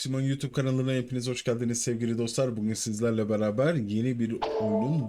Maksimum YouTube kanalına hepiniz hoş geldiniz sevgili dostlar. Bugün sizlerle beraber yeni bir oyunun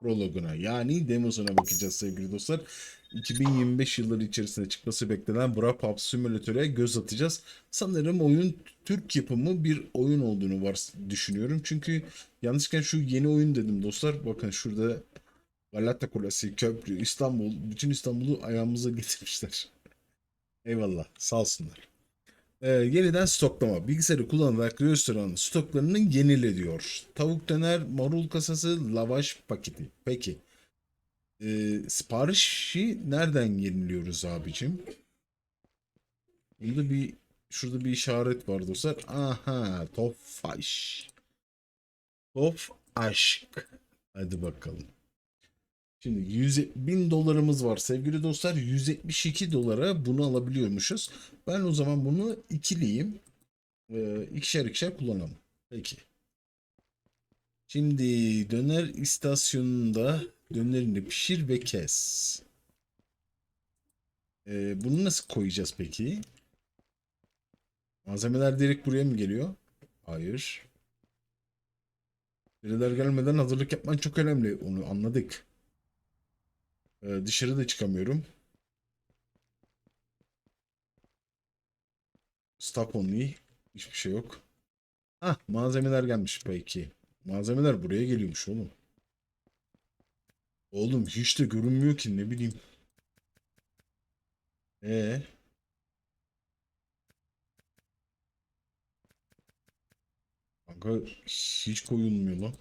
prologuna yani demosuna bakacağız sevgili dostlar. 2025 yılları içerisinde çıkması beklenen Wrap Up Simulator'a göz atacağız. Sanırım oyun Türk yapımı bir oyun olduğunu var düşünüyorum. Çünkü yanlışken şu yeni oyun dedim dostlar. Bakın şurada Galata Kulesi, köprü, İstanbul, bütün İstanbul'u ayağımıza getirmişler. Eyvallah sağ olsunlar. Ee, yeniden stoklama. Bilgisayarı kullanarak restoranın stoklarını yenile diyor. Tavuk döner, marul kasası, lavaş paketi. Peki. Ee, siparişi nereden yeniliyoruz abicim? Burada bir şurada bir işaret var dostlar. Aha, Tofaş. Tof aşk. Hadi bakalım. Şimdi 100 bin dolarımız var sevgili dostlar. 172 dolara bunu alabiliyormuşuz. Ben o zaman bunu ikiliyim. Ee, ikişer ikişer kullanalım. Peki. Şimdi döner istasyonunda dönerini pişir ve kes. Ee, bunu nasıl koyacağız peki? Malzemeler direkt buraya mı geliyor? Hayır. Biriler gelmeden hazırlık yapman çok önemli. Onu anladık. Ee, dışarı da çıkamıyorum. Stop only. Hiçbir şey yok. Ah malzemeler gelmiş belki. Malzemeler buraya geliyormuş oğlum. Oğlum hiç de görünmüyor ki ne bileyim. Ee. Kanka hiç koyulmuyor lan.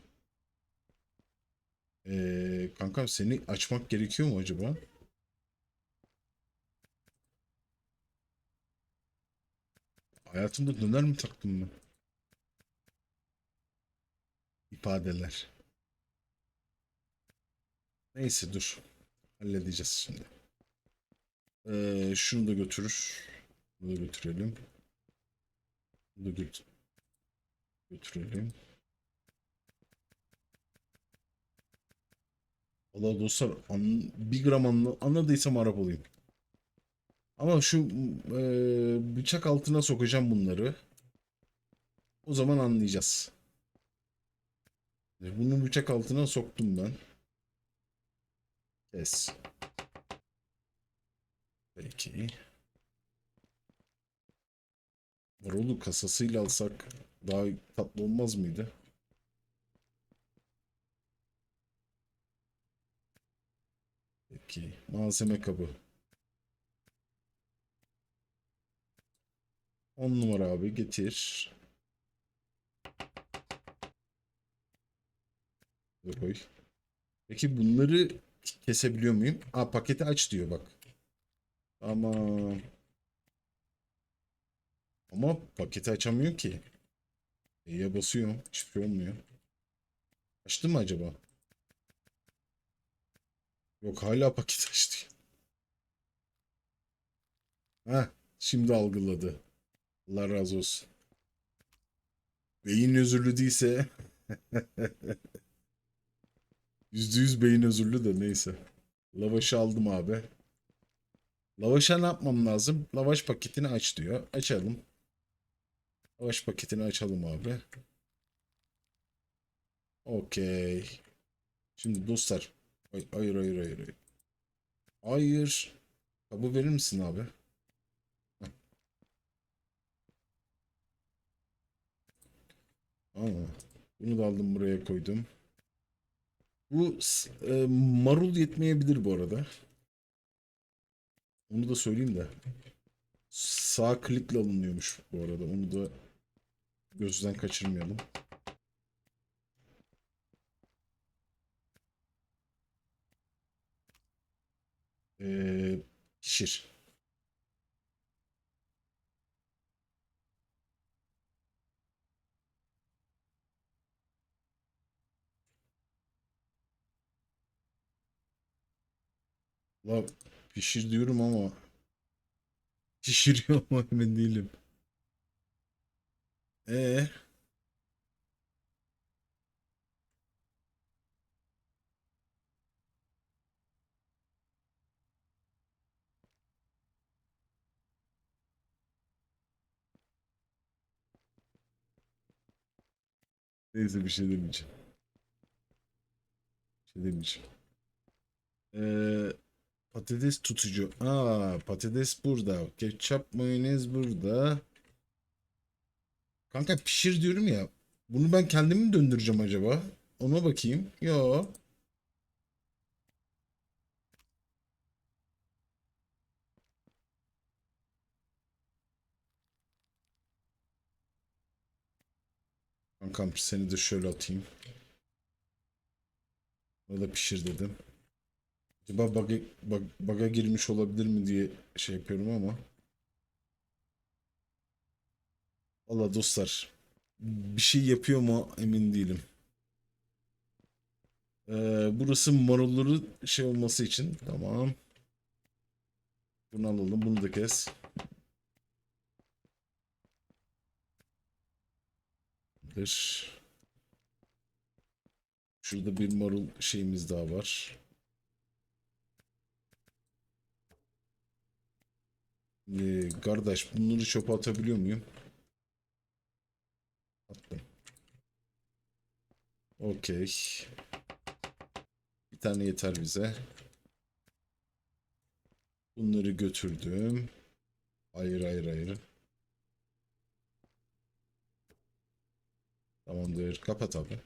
Ee, kankam seni açmak gerekiyor mu acaba? Hayatımda döner mi taktım ben? İfadeler. Neyse dur. Halledeceğiz şimdi. Ee, şunu da götürür. Bunu da götürelim. Bunu da götür götürelim. Valla dostlar an, bir gram anla, anladıysam Arap olayım. Ama şu e, bıçak altına sokacağım bunları. O zaman anlayacağız. Bunu bıçak altına soktum ben. Kes. Peki. Marulu kasasıyla alsak daha tatlı olmaz mıydı? Peki. Malzeme kabı. 10 numara abi getir. Koy. Peki bunları kesebiliyor muyum? Aa paketi aç diyor bak. Ama ama paketi açamıyor ki. E'ye basıyorum. Hiçbir şey olmuyor. Açtı mı acaba? Yok hala paket açtı. Ha, şimdi algıladı. Allah razı olsun. Beyin özürlü değilse yüzde yüz beyin özürlü de neyse. Lavaşı aldım abi. Lavaşa ne yapmam lazım? Lavaş paketini aç diyor. Açalım. Lavaş paketini açalım abi. Okey. Şimdi dostlar. Hayır hayır hayır hayır. Hayır. Kabı verir misin abi? Aa, bunu da aldım buraya koydum. Bu e, marul yetmeyebilir bu arada. Onu da söyleyeyim de. Sağ klikle alınıyormuş bu arada. Onu da gözden kaçırmayalım. Ee, pişir. La pişir diyorum ama pişiriyor mu emin değilim. Ee, Neyse bir şey demeyeceğim. Bir şey demeyeceğim. Ee, patates tutucu. Aa, patates burada. Ketçap, mayonez burada. Kanka pişir diyorum ya. Bunu ben kendim mi döndüreceğim acaba? Ona bakayım. Yo. Kankam seni de şöyle atayım. Onu da pişir dedim. Acaba bug'a, bug, bug'a girmiş olabilir mi diye şey yapıyorum ama. Valla dostlar. Bir şey yapıyor mu emin değilim. Ee, burası marulları şey olması için. Tamam. Bunu alalım. Bunu da kes. Dır. Şurada bir marul şeyimiz daha var. Ee, kardeş bunları çöpe atabiliyor muyum? Attım. Okey. Bir tane yeter bize. Bunları götürdüm. Hayır hayır hayır. Tamamdır. Kapat abi.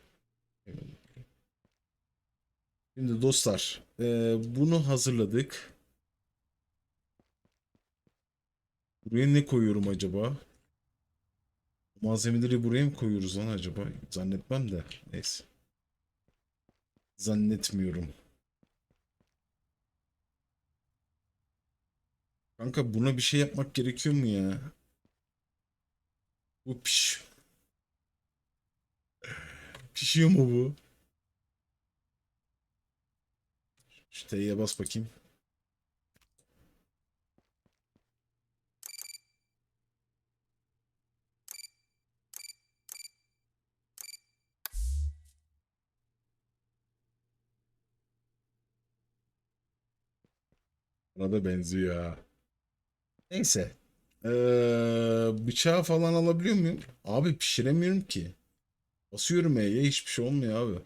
Şimdi dostlar, eee, bunu hazırladık. Buraya ne koyuyorum acaba? Malzemeleri buraya mı koyuyoruz lan acaba? Zannetmem de. Neyse. Zannetmiyorum. Kanka buna bir şey yapmak gerekiyor mu ya? Bu. Pişiyor mu bu? Şu T'ye bas bakayım. Buna da benziyor ha. Neyse. Ee, bıçağı falan alabiliyor muyum? Abi pişiremiyorum ki. Basıyorum E'ye hiçbir şey olmuyor abi.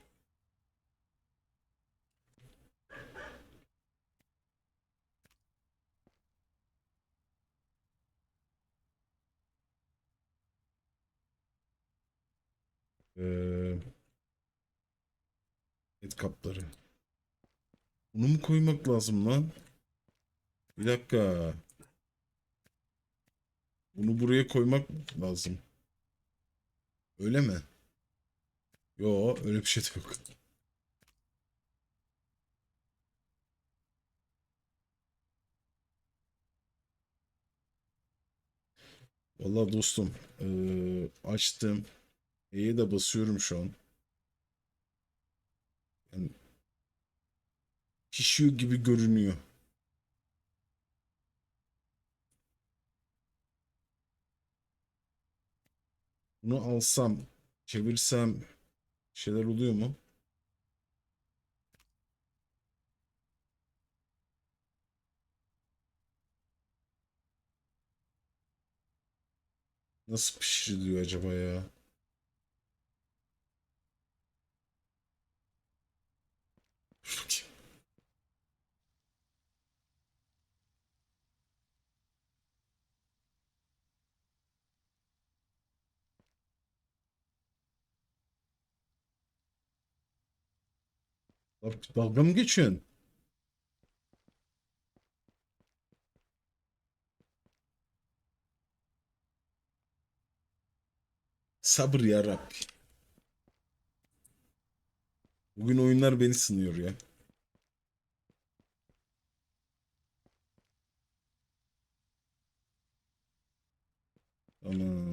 Ee, et kapları. Bunu mu koymak lazım lan? Bir dakika. Bunu buraya koymak lazım. Öyle mi? Yo öyle bir şey de yok. Vallahi dostum açtım. E'ye de basıyorum şu an. Yani pişiyor gibi görünüyor. Bunu alsam, çevirsem şeyler oluyor mu? Nasıl pişiriliyor acaba ya? Dur Bak, dalga mı geçiyorsun? Sabır ya Rabbi. Bugün oyunlar beni sınıyor ya. Aman.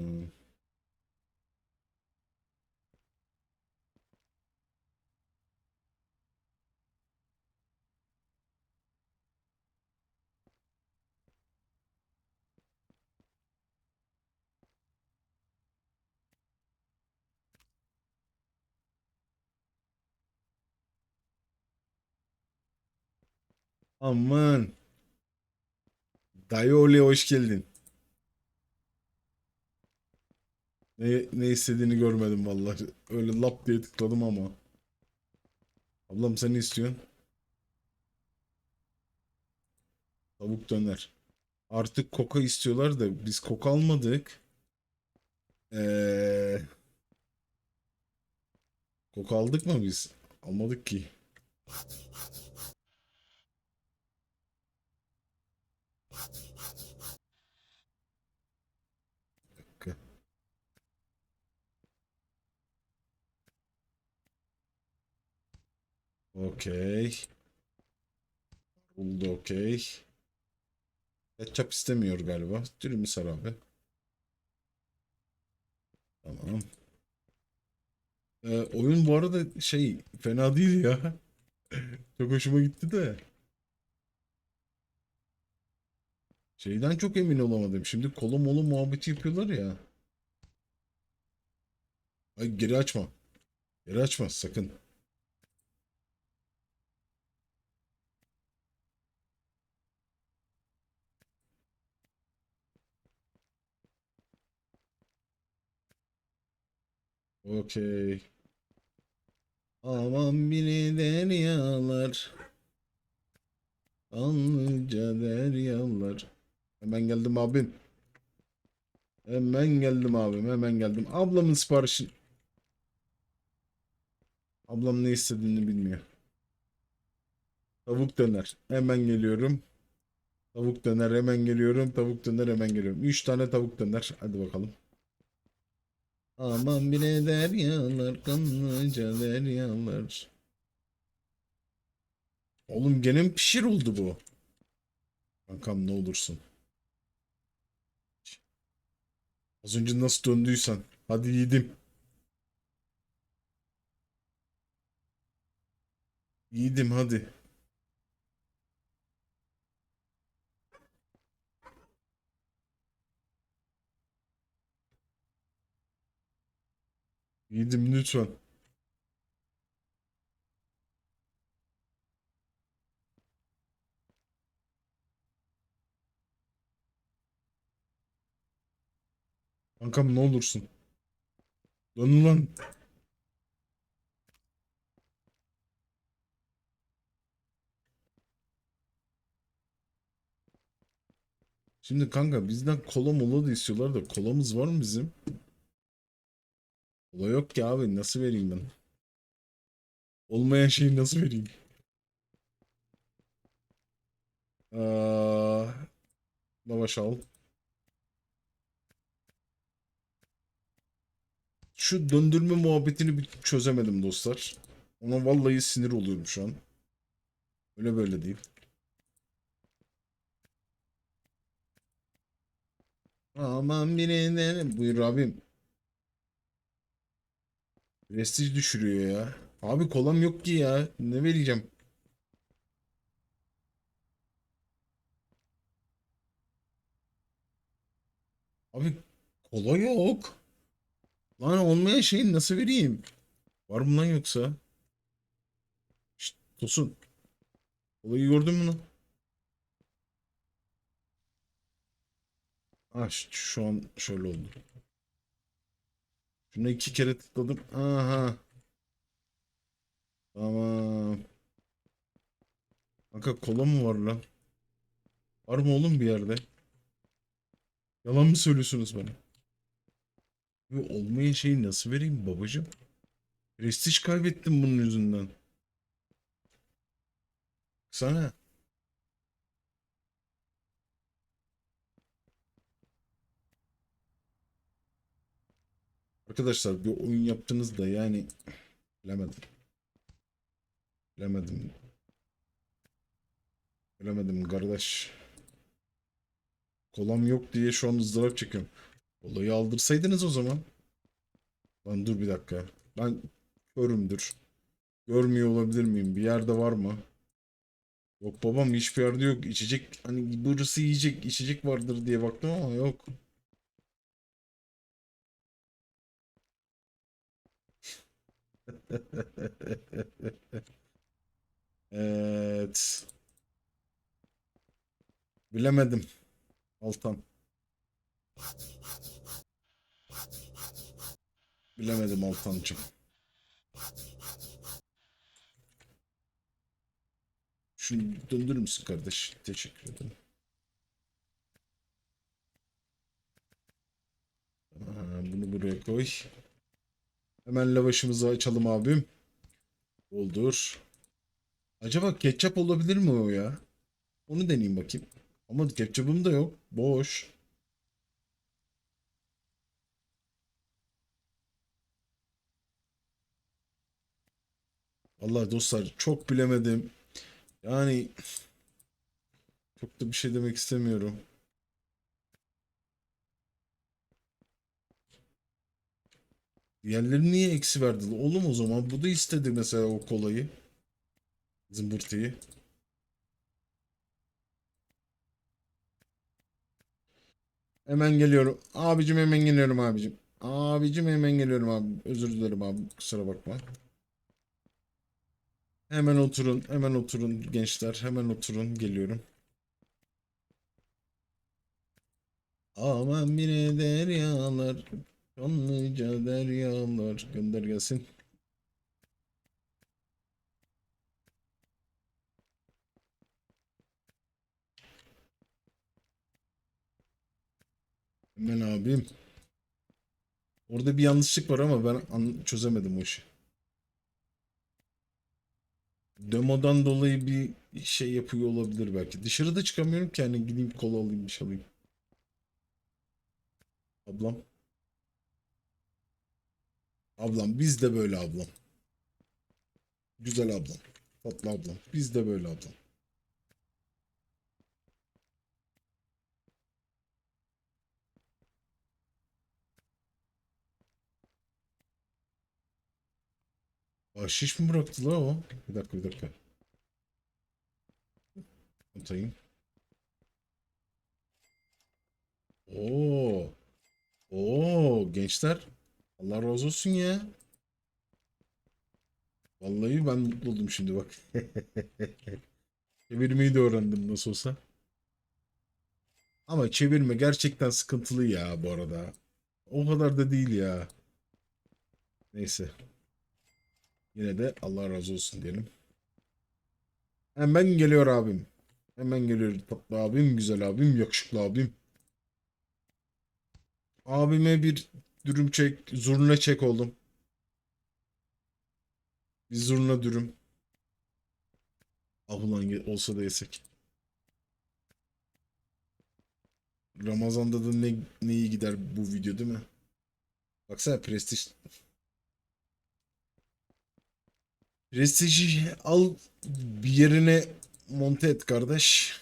Aman. Dayı Oli hoş geldin. Ne, ne istediğini görmedim vallahi. Öyle lap diye tıkladım ama. Ablam sen ne istiyorsun? Tavuk döner. Artık koka istiyorlar da biz koka almadık. Ee, koka aldık mı biz? Almadık ki. Bir dakika. Okey. Buldu okey. Ketçap istemiyor galiba. Dürümü sar abi. Tamam. Ee, oyun bu arada şey fena değil ya. Çok hoşuma gitti de. Şeyden çok emin olamadım. Şimdi kola mola muhabbeti yapıyorlar ya. Ay geri açma. Geri açma sakın. Okey. Aman biri deryalar. Kanlıca deryalar. Hemen geldim abim. Hemen geldim abim. Hemen geldim. Ablamın siparişi. Ablam ne istediğini bilmiyor. Tavuk döner. Hemen geliyorum. Tavuk döner hemen geliyorum. Tavuk döner hemen geliyorum. 3 tane tavuk döner. Hadi bakalım. Aman bile deryalar, kanlıca deryalar. Oğlum gene pişir oldu bu? Kankam ne olursun. Az önce nasıl döndüysen. Hadi yedim. Yedim hadi. Yedim lütfen. Kankam ne olursun. Dön lan. Şimdi kanka bizden kola mola da istiyorlar da kolamız var mı bizim? Kola yok ki abi nasıl vereyim ben? Olmayan şeyi nasıl vereyim? Aa, lavaş al. Şu döndürme muhabbetini bir çözemedim dostlar. Ona vallahi sinir oluyorum şu an. Öyle böyle değil. Aman birileri. Buyur abim. Prestij düşürüyor ya. Abi kolam yok ki ya. Ne vereceğim? Abi kola yok. Lan olmayan şeyi nasıl vereyim? Var mı lan yoksa? Şşt, Tosun. Kolayı gördün mü lan? Ş- şu an şöyle oldu. Şuna iki kere tıkladım. Aha. Tamam. Kanka kola mı var lan? Var mı oğlum bir yerde? Yalan mı söylüyorsunuz bana? Bu olmayan şeyi nasıl vereyim babacığım? Prestij kaybettim bunun yüzünden. Sana. Arkadaşlar bir oyun yaptınız da yani bilemedim. Bilemedim. Bilemedim kardeş. Kolam yok diye şu an ızdırap çekiyorum. Kolayı aldırsaydınız o zaman. Lan dur bir dakika. Ben körümdür. Görmüyor olabilir miyim? Bir yerde var mı? Yok babam hiçbir yerde yok. İçecek hani burası yiyecek içecek vardır diye baktım ama yok. Evet. Bilemedim. Altan. Bilemedim Altancım. Şunu döndürür müsün kardeş? Teşekkür ederim. Bunu buraya koy. Hemen lavaşımızı açalım abim. Oldur. Acaba ketçap olabilir mi o ya? Onu deneyeyim bakayım. Ama ketçapım da yok. Boş. Allah dostlar çok bilemedim. Yani çok da bir şey demek istemiyorum. Diğerleri niye eksi verdi? Oğlum o zaman bu da istedi mesela o kolayı. Zımbırtıyı. Hemen geliyorum. Abicim hemen geliyorum abicim. Abicim hemen geliyorum abi. Özür dilerim abi. Kusura bakma. Hemen oturun. Hemen oturun gençler. Hemen oturun. Geliyorum. Aman bir deryalar. Kanlıca deryalar. Gönder gelsin. Hemen abim. Orada bir yanlışlık var ama ben çözemedim o işi. Demodan dolayı bir şey yapıyor olabilir belki. Dışarıda çıkamıyorum ki hani gideyim kola alayım bir şey alayım. Ablam. Ablam biz de böyle ablam. Güzel ablam. Tatlı ablam. Biz de böyle ablam. Bahşiş mi bıraktı la o? Bir dakika bir dakika. Unutayım. Oo. Oo gençler. Allah razı olsun ya. Vallahi ben mutlu oldum şimdi bak. Çevirmeyi de öğrendim nasıl olsa. Ama çevirme gerçekten sıkıntılı ya bu arada. O kadar da değil ya. Neyse. Yine de Allah razı olsun diyelim. Hemen geliyor abim. Hemen geliyor tatlı abim, güzel abim, yakışıklı abim. Abime bir dürüm çek, zurna çek oğlum. Bir zurna dürüm. Ah ulan olsa da yesek. Ramazan'da da ne, ne iyi gider bu video değil mi? Baksana prestij. Prestiji al bir yerine monte et kardeş.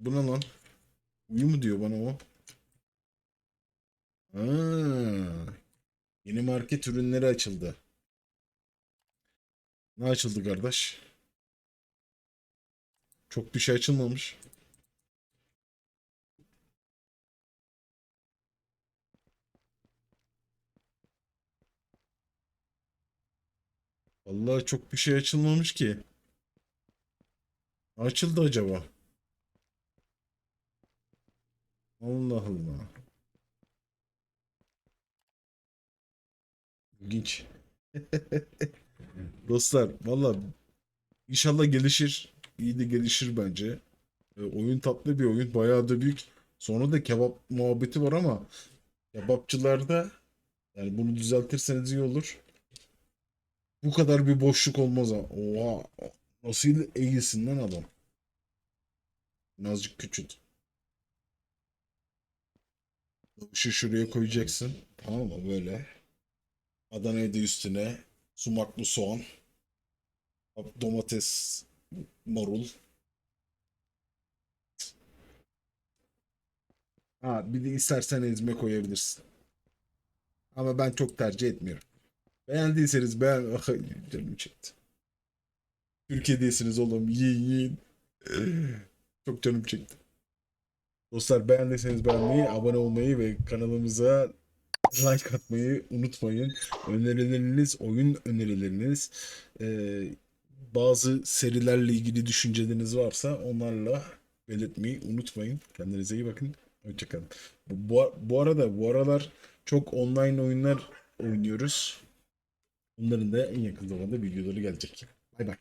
Bu ne lan? Uyu mu diyor bana o? Ha, yeni market ürünleri açıldı. Ne açıldı kardeş? Çok bir şey açılmamış. Vallahi çok bir şey açılmamış ki. Açıldı acaba? Allah Allah. İlginç. Dostlar valla inşallah gelişir. İyi de gelişir bence. E, oyun tatlı bir oyun. Bayağı da büyük. Sonra da kebap muhabbeti var ama kebapçılarda yani bunu düzeltirseniz iyi olur. Bu kadar bir boşluk olmaz ha. Oha. Nasıl eğilsin lan adam. Birazcık küçült. Şu şuraya koyacaksın. Tamam mı? Böyle. Adana'yı da üstüne. Sumaklı soğan. Domates. Marul. Ha, bir de istersen ezme koyabilirsin. Ama ben çok tercih etmiyorum. Beğendiyseniz beğen... Ay, Canım çekti. Türkiye'deysiniz oğlum. Yiyin yiyin. Çok canım çekti. Dostlar beğendiyseniz beğenmeyi, abone olmayı ve kanalımıza like atmayı unutmayın. Önerileriniz, oyun önerileriniz, eee, bazı serilerle ilgili düşünceleriniz varsa onlarla belirtmeyi unutmayın. Kendinize iyi bakın. Hoşçakalın. Bu, bu, bu arada bu aralar çok online oyunlar oynuyoruz. Bunların da en yakın zamanda videoları gelecek. Bay bay.